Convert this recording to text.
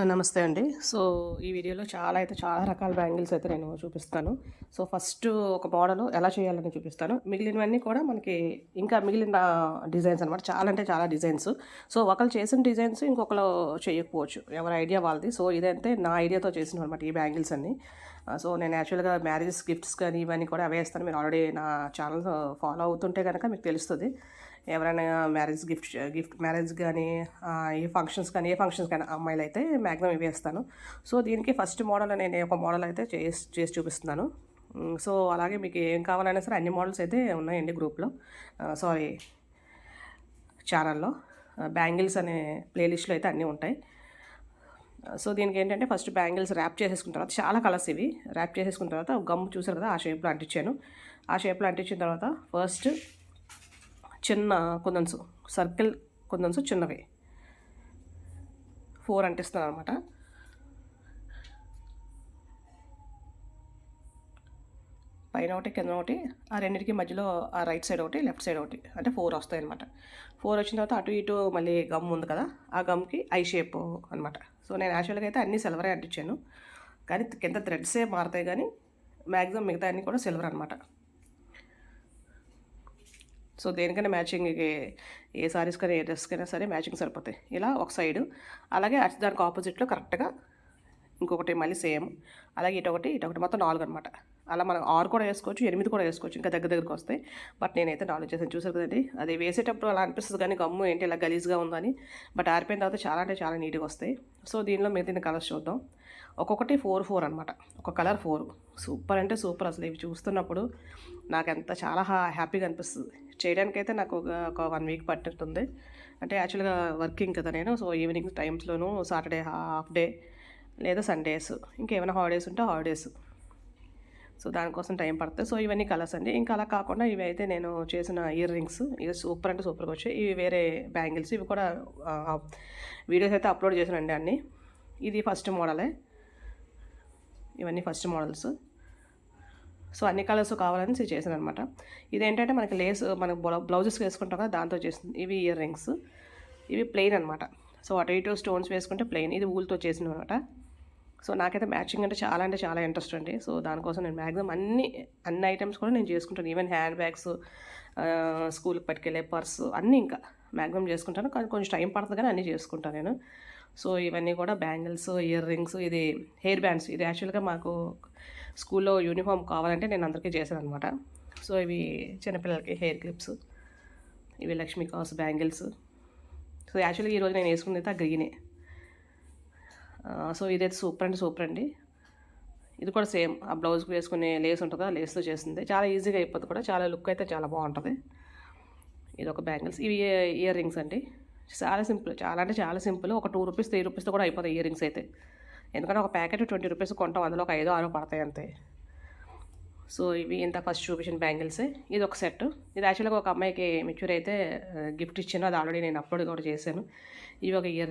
నమస్తే అండి. సో ఈ వీడియోలో చాలా అయితే చాలా రకాల బ్యాంగిల్స్ అయితే నేను చూపిస్తాను. సో ఫస్ట్ ఒక మోడల్ ఎలా చేయాలని చూపిస్తాను. మిగిలినవన్నీ కూడా మనకి ఇంకా మిగిలిన డిజైన్స్ అనమాట చాలా అంటే చాలా డిజైన్స్. సో ఒకరు చేసిన డిజైన్స్ ఇంకొకరు చేయకపోవచ్చు. ఎవరి ఐడియా వాళ్ళది. సో ఇదైతే నా ఐడియాతో చేసిన అనమాట ఈ బ్యాంగిల్స్ అన్ని. సో నేను యాక్చువల్గా మ్యారేజెస్ గిఫ్ట్స్ కానీ ఇవన్నీ కూడా అవే ఇస్తాను. మీరు ఆల్రెడీ నా ఛానల్ ఫాలో అవుతుంటే కనుక మీకు తెలుస్తుంది. ఎవరైనా మ్యారేజ్ గిఫ్ట్ గిఫ్ట్ మ్యారేజ్ కానీ ఏ ఫంక్షన్స్ కానీ ఏ ఫంక్షన్స్ కానీ అమ్మాయిలు అయితే మ్యాక్సిమం ఇవేస్తాను సో దీనికి ఫస్ట్ మోడల్ నేను ఒక మోడల్ అయితే చేసి చేసి చూపిస్తున్నాను. సో అలాగే మీకు ఏం కావాలన్నా సరే అన్ని మోడల్స్ అయితే ఉన్నాయండి గ్రూప్లో. సారీ ఛానల్లో. బ్యాంగిల్స్ అనే ప్లేలిస్ట్లో అయితే అన్నీ ఉంటాయి. సో దీనికి ఏంటంటే ఫస్ట్ బ్యాంగిల్స్ ర్యాప్ చేసేసుకున్న తర్వాత చాలా కలర్స్ ఇవి. ర్యాప్ చేసేసుకున్న తర్వాత గమ్ చూసారు కదా ఆ షేప్లో అంటించాను. ఆ షేప్లో అంటించిన తర్వాత ఫస్ట్ చిన్న కుందన్స్ సర్కిల్ కుందన్స్ చిన్నవి. ఫోర్ అంటిస్తున్నాను అనమాట పైన ఒకటి కింద ఒకటి ఆ రెండింటికి మధ్యలో ఆ రైట్ సైడ్ ఒకటి లెఫ్ట్ సైడ్ ఒకటి అంటే ఫోర్ వస్తాయి అనమాట ఫోర్ వచ్చిన తర్వాత అటు ఇటు మళ్ళీ గమ్ ఉంది కదా ఆ గమ్కి ఐ షేప్ అనమాట సో నేను యాక్చువల్గా అయితే అన్నీ సిల్వరే అంటించాను. కానీ కింద థ్రెడ్సే మారుతాయి కానీ మ్యాక్సిమం మిగతా అన్నీ కూడా సిల్వర్ అనమాట సో దేనికైనా మ్యాచింగ్ ఏ సారీస్కైనా ఏ డ్రెస్కైనా సరే మ్యాచింగ్ సరిపోతాయి. ఇలా ఒక సైడు. అలాగే దానికి ఆపోజిట్లో కరెక్ట్గా ఇంకొకటి మళ్ళీ సేమ్. అలాగే ఇటొకటి ఇటొకటి మొత్తం నాలుగు అనమాట అలా మనం ఆరు కూడా వేసుకోవచ్చు ఎనిమిది కూడా వేసుకోవచ్చు ఇంకా దగ్గర దగ్గరకు వస్తాయి. బట్ నేనైతే నాలుగు చేసాను చూసారు కదండి? అది వేసేటప్పుడు అలా అనిపిస్తుంది కానీ గమ్ము ఏంటి ఇలా గలీజ్గా ఉందని బట్ ఆరిపోయిన తర్వాత చాలా అంటే చాలా నీట్గా వస్తాయి. సో దీనిలో మిగతా కలర్స్ చూద్దాం. ఒక్కొక్కటి ఫోర్ ఫోర్ అనమాట ఒక కలర్ ఫోర్. సూపర్ అంటే సూపర్ అసలు. ఇవి చూస్తున్నప్పుడు నాకు ఎంత చాలా హా హ్యాపీగా అనిపిస్తుంది. చేయడానికైతే నాకు ఒక వన్ వీక్ పట్టినట్టుంది. అంటే యాక్చువల్గా వర్కింగ్ కదా నేను. సో ఈవినింగ్ టైమ్స్లోను సాటర్డే హాఫ్ డే లేదా సండేస్ ఇంకేమైనా హాలిడేస్ ఉంటే హాలిడేస్ సో దానికోసం టైం పడుతుంది. సో ఇవన్నీ కలర్స్ అండి. ఇంకా అలా కాకుండా ఇవి అయితే నేను చేసిన ఇయర్ రింగ్స్ ఇవి సూపర్ అంటే సూపర్గా వచ్చాయి. ఇవి వేరే బ్యాంగిల్స్ ఇవి కూడా వీడియోస్ అయితే అప్లోడ్ చేశానండి అన్నీ. ఇది ఫస్ట్ మోడలే ఇవన్నీ ఫస్ట్ మోడల్స్ సో అన్ని కలర్స్ కావాలని చేశాను అనమాట ఇదేంటంటే మనకి లేస్ మనకి బ్లౌజెస్ వేసుకుంటాం కదా దాంతో చేసింది ఇవి ఇయర్ రింగ్స్ ఇవి ప్లెయిన్ అనమాట సో అటు ఇటు స్టోన్స్ వేసుకుంటే ప్లెయిన్ ఇది ఊల్తో చేసిన అనమాట సో నాకైతే మ్యాచింగ్ అంటే చాలా అంటే చాలా ఇంట్రెస్ట్ అండి. సో దానికోసం నేను మ్యాక్సిమం అన్ని అన్ని ఐటమ్స్ కూడా నేను చేసుకుంటాను. ఈవెన్ హ్యాండ్ బ్యాగ్స్ స్కూల్కి పట్టుకెళ్ళే పర్స్ అన్నీ ఇంకా మ్యాక్సిమం చేసుకుంటాను. కానీ కొంచెం టైం పడుతుంది కానీ అన్నీ చేసుకుంటాను నేను. సో ఇవన్నీ కూడా బ్యాంగిల్స్ ఇయర్ రింగ్స్ ఇది హెయిర్ బ్యాండ్స్. ఇది యాక్చువల్గా మాకు స్కూల్లో యూనిఫామ్ కావాలంటే నేను అందరికీ చేశాను అనమాట సో ఇవి చిన్నపిల్లలకి హెయిర్ క్లిప్స్ ఇవి లక్ష్మీ కాస్ బ్యాంగిల్స్. సో యాక్చువల్గా ఈరోజు నేను వేసుకున్నది అయితే ఆ గ్రీనే. సో ఇదైతే సూపర్ అండి సూపర్ అండి. ఇది కూడా సేమ్ ఆ బ్లౌజ్కి వేసుకునే లేస్ ఉంటుందా లేస్తో చేసింది. చాలా ఈజీగా అయిపోతుంది కూడా చాలా లుక్ అయితే చాలా బాగుంటుంది. ఇది ఒక బ్యాంగిల్స్ ఇవి ఇయర్ రింగ్స్ అండి. చాలా సింపుల్ చాలా అంటే చాలా సింపుల్ ఒక టూ రూపీస్ త్రీ రూపీస్తో కూడా అయిపోతాయి ఇయర్ రింగ్స్ అయితే. ఎందుకంటే ఒక ప్యాకెట్ ట్వంటీ రూపీస్ కొంటాం అందులో ఒక ఐదో ఆరో పడతాయి అంతే. సో ఇవి ఇంత ఫస్ట్ చూపించిన బ్యాంగిల్స్. ఇది ఒక సెట్. ఇది యాక్చువల్గా ఒక అమ్మాయికి మెచ్యూర్ అయితే గిఫ్ట్ ఇచ్చాను అది ఆల్రెడీ నేను అప్లోడ్ కూడా చేశాను. ఇవి ఒక ఇయర్ రింగ్.